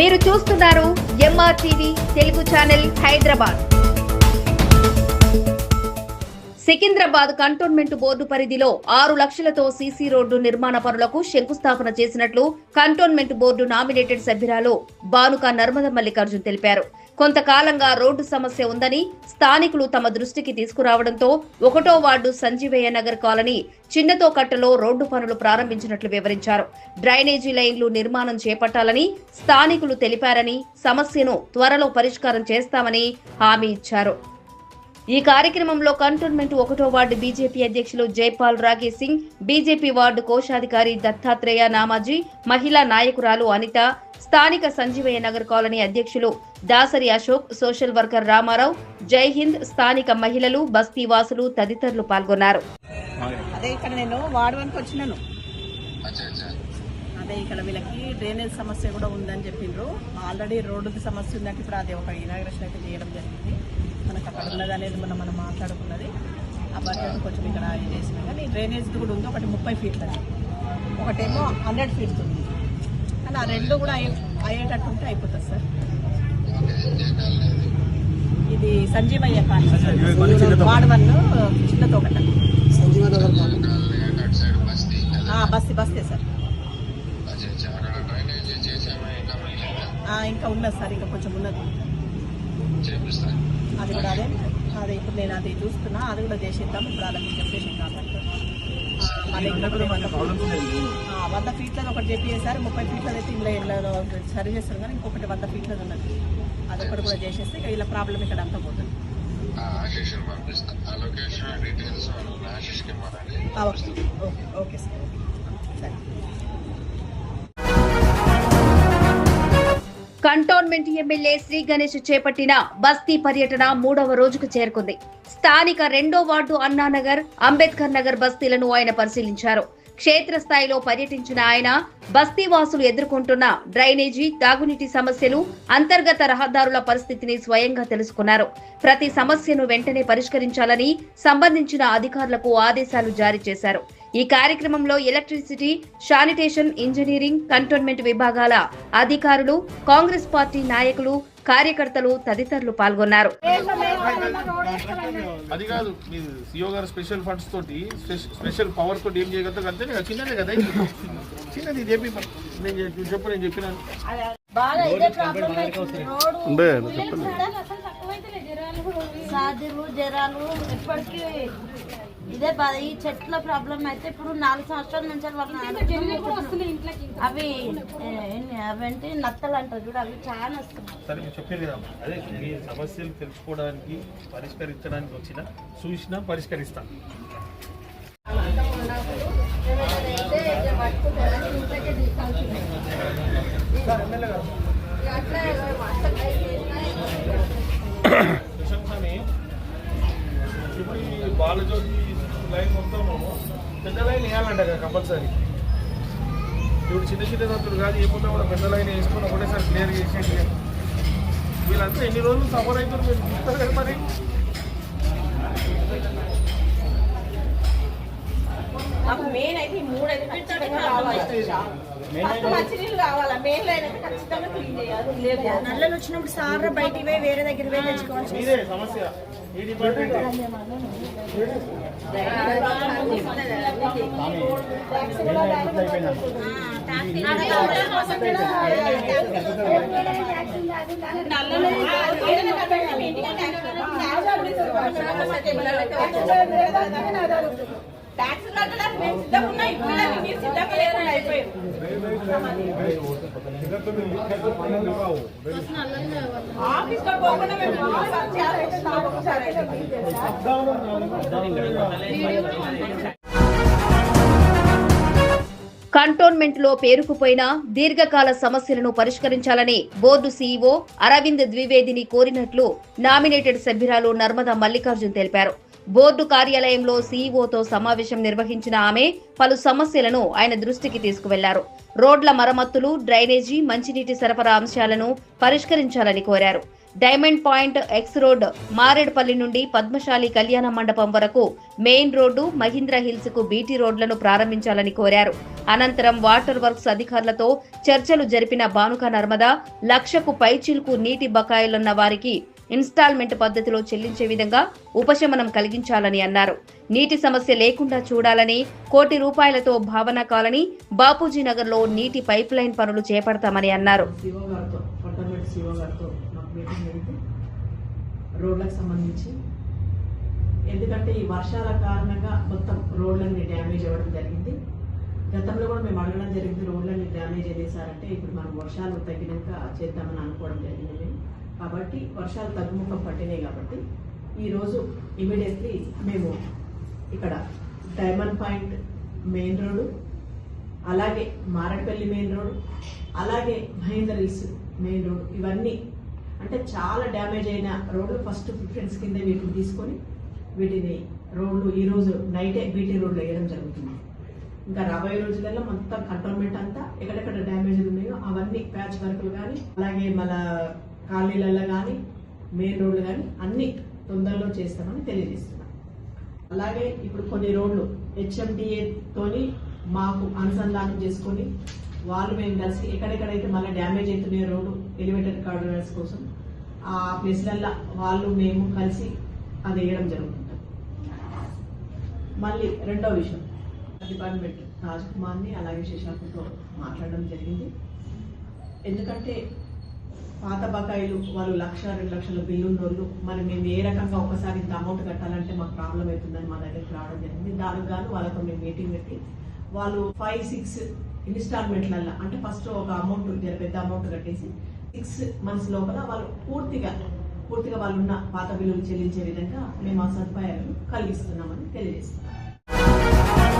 మీరు చూస్తున్నారు MR TV Telugu channel Hyderabad. Secunderabad cantonment board పరిధిలో ఆరు లక్షలతో సీసీ రోడ్డు నిర్మాణ పనులకు శంకుస్థాపన చేసినట్లు కంటోన్మెంట్ బోర్డు నామినేటెడ్ సభ్యురాలు బానుక నర్మద మల్లికార్జున్ తెలిపారు. కొంతకాలంగా రోడ్డు సమస్య ఉందని స్థానికులు తమ దృష్టికి తీసుకురావడంతో ఒకటో వార్డు సంజీవయ్య నగర్ కాలనీ చిన్నతో కట్టలో రోడ్డు పనులు ప్రారంభించినట్లు వివరించారు. డ్రైనేజీ లైన్లు నిర్మాణం చేపట్టాలని స్థానికులు తెలిపారని సమస్యను త్వరలో పరిష్కారం చేస్తామని హామీ ఇచ్చారు. ఈ కార్యక్రమంలో కంటోన్మెంట్ ఒకటో వార్డు బీజేపీ అధ్యక్షులు జైపాల్ రాగే సింగ్ బీజేపీ వార్డు కోశాధికారి దత్తాత్రేయ నామాజీ మహిళా నాయకురాలు అనిత స్థానిక సంజీవయ్య నగర్ కాలనీ అధ్యక్షులు దాసరి అశోక్ సోషల్ వర్కర్ రామారావు జై హింద్ స్థానిక మహిళలు బస్తీ వాసులు తదితరులు పాల్గొన్నారు. అదే ఇక్కడ నేను వాడవానికి వచ్చినాను. అదే ఇక్కడ వీళ్ళకి డ్రైనేజ్ సమస్య కూడా ఉందని చెప్పిండ్రు. ఆల్రెడీ రోడ్డుకి సమస్య ఉందంటే ఇప్పుడు అది ఒక ఇనాగ్రేషన్ అయితే చేయడం జరిగింది. మనకు అక్కడ ఉన్నది అనేది మనం మనం మాట్లాడుకున్నది. ఆ బడ్జెట్ కొంచెం ఇక్కడ ఏం చేసినా కానీ డ్రైనేజ్ కూడా ఉంది. ఒకటి ముప్పై ఫీట్లది ఒకటేమో హండ్రెడ్ ఫీట్స్ ఉంది. కానీ ఆ రెండు కూడా అయ్యే అయ్యేటట్టు ఉంటే అయిపోతుంది సార్. ఇది సంజీవయ్య కాలనీ వాడవన్ చిన్నతో ఒకట ఆ, బస్తీ బస్తే సార్. ఇంకా ఉన్నది సార్ ఇంకా కొంచెం ఉన్నది అది కూడా అదే అదే ఇప్పుడు నేను అది చూస్తున్నా అది కూడా చేసేద్దాం ఇప్పుడు అలా మీకు చెప్పేసి కూడా వంద ఫీట్లది ఒకటి చెప్పేసారు ముప్పై ఫీట్లది అయితే ఇంట్లో ఇళ్ళలో సరి చేస్తారు కానీ ఇంకొకటి వంద ఫీట్లది ఉన్నది. అదొకటి కూడా చేసేస్తే ఇక ఇలా ప్రాబ్లం ఇక్కడ అంతా పోతుంది. ఆశీష్ పంపిస్తా. కంటోన్మెంట్ ఎమ్మెల్యే శ్రీ గణేష్ చేపట్టిన బస్తీ పర్యటన మూడవ రోజుకు చేరుకుంది. స్థానిక రెండో వార్డు అన్నానగర్ అంబేద్కర్ నగర్ బస్తీలను ఆయన పరిశీలించారు. క్షేత్రస్థాయిలో పర్యటించిన ఆయన బస్తీ వాసులు ఎదుర్కొంటున్న డ్రైనేజీ తాగునీటి సమస్యలు అంతర్గత రహదారుల పరిస్థితిని స్వయంగా తెలుసుకున్నారు. ప్రతి సమస్యను వెంటనే పరిష్కరించాలని సంబంధించిన అధికారులకు ఆదేశాలు జారీ చేశారు. ఈ కార్యక్రమంలో ఎలక్ట్రిసిటీ శానిటేషన్ ఇంజనీరింగ్ కంటోన్మెంట్ విభాగాల అధికారులు కాంగ్రెస్ పార్టీ నాయకులు కార్యకర్తలు తదితరులు పాల్గొన్నారు. అది కాదు మీరు సిఓ గారు స్పెషల్ ఫండ్స్ తోటి స్పెష- స్పెషల్ పవర్ తోటి ఏం చేయగలుగుతారు? అంతే కదా చిన్నదే కదా ఇది. చిన్నది చెప్పి మరి. నేను చెప్పి- చెప్పు నేను చెప్పినాను. సాధ్యము జ్వరాలు ఎప్పటికీ ఇదే బాధ. ఈ చెట్ల ప్రాబ్లం అయితే ఇప్పుడు నాలుగు సంవత్సరాల నుంచి వాళ్ళు అవి అవేంటి నత్తలు అంటారు చూడు అవి చాలా వస్తున్నాయి. చెప్పారు కదా అదే మీ సమస్యలు తెలుసుకోవడానికి పరిష్కరించడానికి వచ్చిన చూసినా పరిష్కరిస్తాను ప్రశంసని లైన్ కదా కంపల్సరీ. ఇప్పుడు చిన్న చిన్న దంతులు కాదు ఏమున్నా కూడా పెద్ద లైన్ వేసుకొని ఒకటేసారి క్లియర్ చేసేది వీళ్ళంతా ఎన్ని రోజులు సఫర్ అవుతారు మీరు చూస్తారు కదా మరి? మాకు మెయిన్ అయితే మూడు అయితే ఖచ్చితంగా ఫస్ట్ మంచినీళ్ళు కావాలా? మెయిన్ లైన్ అయితే ఖచ్చితంగా క్లీన్ చేయాలి. లేదు నల్లలు వచ్చినప్పుడు సార్ బయటికి పోయి వేరే దగ్గర పోయి తెచ్చుకోవాలి. మీరే సమస్య. ఈ డిపార్ట్మెంట్. ట్యాక్స్ కట్టడానికి మేము సిద్ధంగా ఉన్నాం. ఇప్పుడు కంటోన్మెంట్లో పేరుకుపోయిన దీర్ఘకాల సమస్యలను పరిష్కరించాలని బోర్డు సీఈఓ అరవింద్ ద్వివేదిని కోరినట్లు నామినేటెడ్ సభ్యురాలు నర్మదా మల్లికార్జున్ తెలిపారు. బోర్డు కార్యాలయంలో సీఈఓతో సమావేశం నిర్వహించిన ఆమె పలు సమస్యలను ఆయన దృష్టికి తీసుకువెళ్ళారు. రోడ్ల మరమ్మతులు డ్రైనేజీ మంచినీటి సరఫరా అంశాలను పరిష్కరించాలని కోరారు. Diamond point X road Maredpally నుండి పద్మశాలి కళ్యాణ మండపం వరకు మెయిన్ రోడ్డు మహీంద్ర హిల్స్కు బీటీ రోడ్లను ప్రారంభించాలని కోరారు. అనంతరం వాటర్ వర్క్స్ అధికారులతో చర్చలు జరిపిన బానుక నర్మదా లక్షకు పైచిల్కు నీటి బకాయిలున్న వారికి ఇన్స్టాల్మెంట్ పద్ధతిలో చెల్లించే విధంగా ఉపశమనం కలిగించాలని అన్నారు. నీటి సమస్య లేకుండా చూడాలని కోటి రూపాయలతో భావన కాలనీ బాపూజీ నగర్లో నీటి పైప్ లైన్ పనులు చేపడతామని అన్నారు. రోడ్లకు సంబంధించి ఎందుకంటే ఈ వర్షాల కారణంగా మొత్తం రోడ్లన్నీ డ్యామేజ్ అవ్వడం జరిగింది. గతంలో కూడా మేము అడగడం జరిగింది రోడ్లన్నీ డ్యామేజ్ చేశారంటే ఇప్పుడు మనం వర్షాలు తగ్గినాక చేద్దామని అనుకోవడం జరిగింది. కాబట్టి వర్షాలు తగ్గుముఖం పట్టినాయి కాబట్టి ఈరోజు ఇమీడియట్లీ మేము ఇక్కడ డైమండ్ పాయింట్ మెయిన్ రోడ్డు అలాగే మారడపల్లి మెయిన్ రోడ్ అలాగే మహేందర్ హిల్స్ మెయిన్ రోడ్ ఇవన్నీ అంటే చాలా డ్యామేజ్ అయిన రోడ్లు ఫస్ట్ ప్రిఫరెన్స్ కింద వీటిని తీసుకొని వీటిని రోడ్లు ఈరోజు నైటే బీటీ రోడ్లు వేయడం జరుగుతుంది. ఇంకా రాబోయే రోజులలో మొత్తం కంటోన్మెంట్ అంతా ఎక్కడెక్కడ డ్యామేజ్ ఉన్నాయో అవన్నీ ప్యాచ్ వర్క్లు కానీ అలాగే మన కాలనీలలో కానీ మెయిన్ రోడ్లు కానీ అన్ని తొందరలో చేస్తామని తెలియజేస్తున్నాం. అలాగే ఇప్పుడు కొన్ని రోడ్లు హెచ్ఎండిఏతోని మాకు అనుసంధానం చేసుకొని వాళ్ళు మేము కలిసి ఎక్కడెక్కడైతే మళ్ళీ డ్యామేజ్ అవుతున్నాయో రోడ్డు ఎలివేటెడ్ కార్డర్స్ కోసం ఆ ప్లేస్లల్లో వాళ్ళు మేము కలిసి అది వేయడం జరుగుతుంది. మళ్ళీ రెండో విషయం. డిపార్ట్మెంట్ రాజ్ కుమార్ని అలాగే శశాంక్తో మాట్లాడడం జరిగింది. ఎందుకంటే పాత బకాయిలు వాళ్ళు లక్ష రెండు లక్షల బిల్లు ఉన్నోళ్ళు మరి మేము ఏ రకంగా ఒకసారి ఇంత అమౌంట్ కట్టాలంటే మాకు ప్రాబ్లం అవుతుందని మా దగ్గరికి రావడం జరిగింది. దానికి గాను వాళ్ళతో మేము మీటింగ్ పెట్టి వాళ్ళు ఫైవ్ సిక్స్ ఇన్స్టాల్మెంట్లల్లో అంటే ఫస్ట్ ఒక అమౌంట్ ఉంటే పెద్ద అమౌంట్ కట్టేసి సిక్స్ మంత్స్ లోపల వాళ్ళు పూర్తిగా పూర్తిగా వాళ్ళు ఉన్న పాత బిల్లులు చెల్లించే విధంగా మేము ఆ సదుపాయాలను కలిగిస్తున్నామని తెలియజేస్తున్నాం.